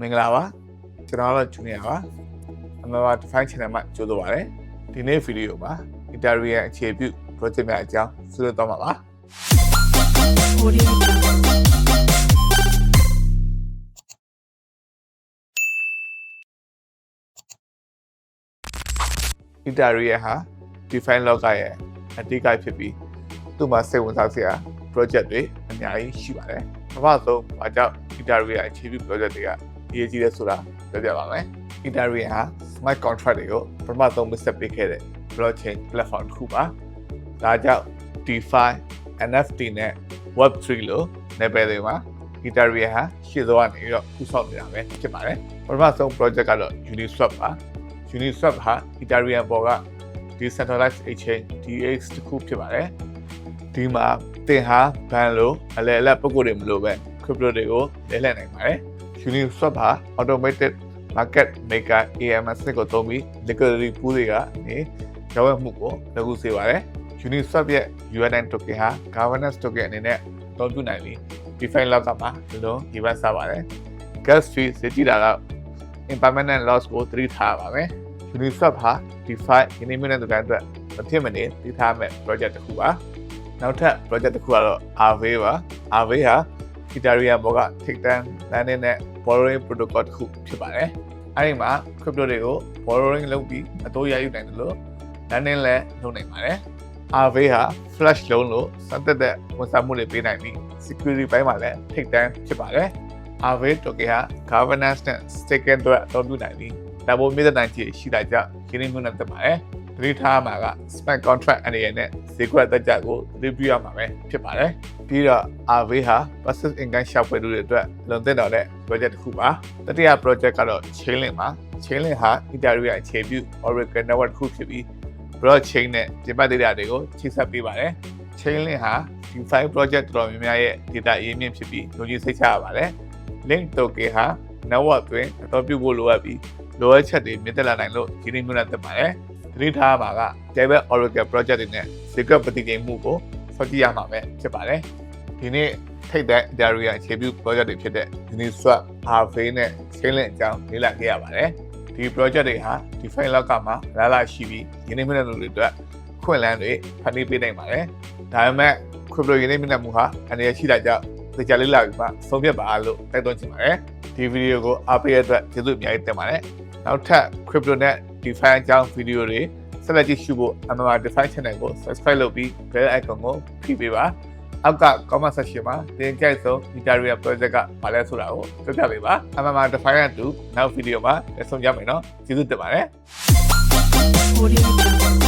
မင်္ဂလာပါကျွန်တော်ကတော့ဂျူနီယာပါအမေပါ define channel မှာကြိုးဆိုပါရစေဒီနေ့ဗီဒီယိုမှာ interview ရဲ့အခြေပြု project များအကြောင်းဆွေးနွေးသွားမှာပါ Audio Jungle. interview ရဲ့ဟာ define လောကရဲ့အတိတ်ကဖြစ်ပြီးသူ့မှာစိတ်ဝင်စားစရာ project တွေအများကြီးရှိပါတယ်ပထမဆုံးဘာကြောင့် interview ရဲ့အခြေပြု project တွေက အရေးကြီးလဲဆိုတာပြောပြပါမယ် interview ဟာ smart contract တွေကိုပထမဆုံးမဆက်ပေးခဲ့တဲ့ blockchain platform တစ်ခုပါဒါကြောင့် DeFi NFT နဲ့ Web3 လို့နယ်ပယ်တွေမှာ Ethereum ဟာရှေ့ဆုံးကနေပြီးတော့ကူးဆောင်နေတာပဲဖြစ်ပါတယ်ပထမဆုံး project ကတော့ Uniswap ပါ Uniswap ဟာ Ethereum ပေါ်က decentralized exchange DEX တစ်ခုဖြစ်ပါတယ်ဒီမှာသင်ဟာဘဏ်လိုအလဲအလက်ပုံကိုယ်တွေမလို့ပဲ crypto တွေကိုလဲလှယ်နိုင်ပါတယ် Uniswap ဟာ automated market maker AMS ကိုသုံးပြီး liquidity pool တွေကနေရောင်းဝယ်မှုကိုလုပ်ကိုစေပါတယ် Uniswap ရဲ့ UNN token ဟာ governance token အနေနဲ့အသုံးပြုနိုင်ပြီး DeFi လောက်ကမှာဒီလိုဒီဘက်စားပါတယ် gas fee စစ်ကြည့်တာက impermanent loss ကိုသတိထားပါမယ် Uniswap ဟာ DeFi ရင်းနှီးမြှုပ်နှံသူတိုင်းအတွက်မဖြစ်မနေသိထားမဲ့ project တစ်ခုပါနောက်ထပ် project တစ်ခုကတော့ Aave ပါ Aave ဟာ Ethereum ဘောကထိပ်တန်း landing နဲ့ borrowing protocol တစ်ခုဖြစ်ပါတယ်အဲဒီမှာ crypto တွေကို borrowing လုပ်ပြီးအတိုးရယူနိုင်တယ်လို့ landing လည်းလုပ်နိုင်ပါတယ် Aave ဟာ flash loan လို့စက်သက်တဲ့ဝန်ဆောင်မှုတွေပေးနိုင်ပြီး security ဘိုင်းမှာလည်းထိပ်တန်းဖြစ်ပါတယ် Aave token ဟာ governance နဲ့ staking အတွက်အသုံးပြုနိုင်ပြီးဒါပေါ်မြေတဲ့နိုင်ချေရှိတာကြောင့်ရင်းနှီးမြှုပ်နှံသက်ပါတယ် သတိထားမှာက smart contract အနေနဲ့ဈေးကွက်တက်ကြကိုသတိပြုရမှာပဲဖြစ်ပါတယ်ပြီးတော့ Aave ဟာ passive income ရှာဖွေသူတွေအတွက်လုံသင့်တော်တဲ့ project တစ်ခုပါတတိယ project ကတော့ Chainlink ပါ Chainlink ဟာ Ethereum ရဲ့အခြေပြု Oracle network တစ်ခုဖြစ်ပြီး blockchain နဲ့ပြင်ပ data တွေကိုချိတ်ဆက်ပေးပါတယ် Chainlink ဟာ DeFi project တော်တော်များများရဲ့ data အရင်းမြစ်ဖြစ်ပြီးလူကြီးစိတ်ချရပါတယ် link token ဟာ network တွင်အသုံးပြုဖို့လိုအပ်ပြီးလိုအပ်ချက်တွေမြင့်တက်လာနိုင်လို့ရင်းနှီးမြှုပ်နှံသင့်ပါတယ် သတိထားပါက Debit Oracle project တွေနဲ့ secret ပฏิကိမှုကိုစောင့်ကြည့်ရမှာပဲဖြစ်ပါတယ်ဒီနေ့ထိတ်တဲ့ Ethereum အခြေပြု project တွေဖြစ်တဲ့ Uniswap, Aave နဲ့ Chainlink အကြောင်းလေ့လာခဲ့ရပါတယ်ဒီ project တွေဟာ DeFi လောကမှာလာလာရှိပြီးရင်းနှီးမြှုပ်နှံသူတွေအတွက်ခွင့်လန်းတွေဖန်တီးပေးနိုင်ပါတယ်ဒါပေမဲ့ crypto ရင်းနှီးမြှုပ်နှံမှုဟာအနေရရှိတာကြောင့်ဒီကြလေးလာပြီးမှဆုံးဖြတ်ပါလို့တိုက်တွန်းချင်ပါတယ်ဒီဗီဒီယိုကိုအားပေးရတဲ့အတွက်ကျေးဇူးအများကြီးတင်ပါတယ်နောက်ထပ် crypto နဲ့ DeFi အကြောင်းဗီဒီယိုတွေဆက်လက်ကြည့်ရှုဖို့ MMA DeFi channel ကို subscribe လုပ်ပြီး bell icon ကိုဖိပေးပါအောက်က comment section မှာတင်ကြိုက်ဆုံး Ethereum project ကဘာလဲဆိုတာကိုပြောပြပေးပါ MMA DeFi နဲ့အတူနောက်ဗီဒီယိုမှာဆက်ဆုံကြမယ်နော်ကျေးဇူးတင်ပါတယ် Audio Jungle.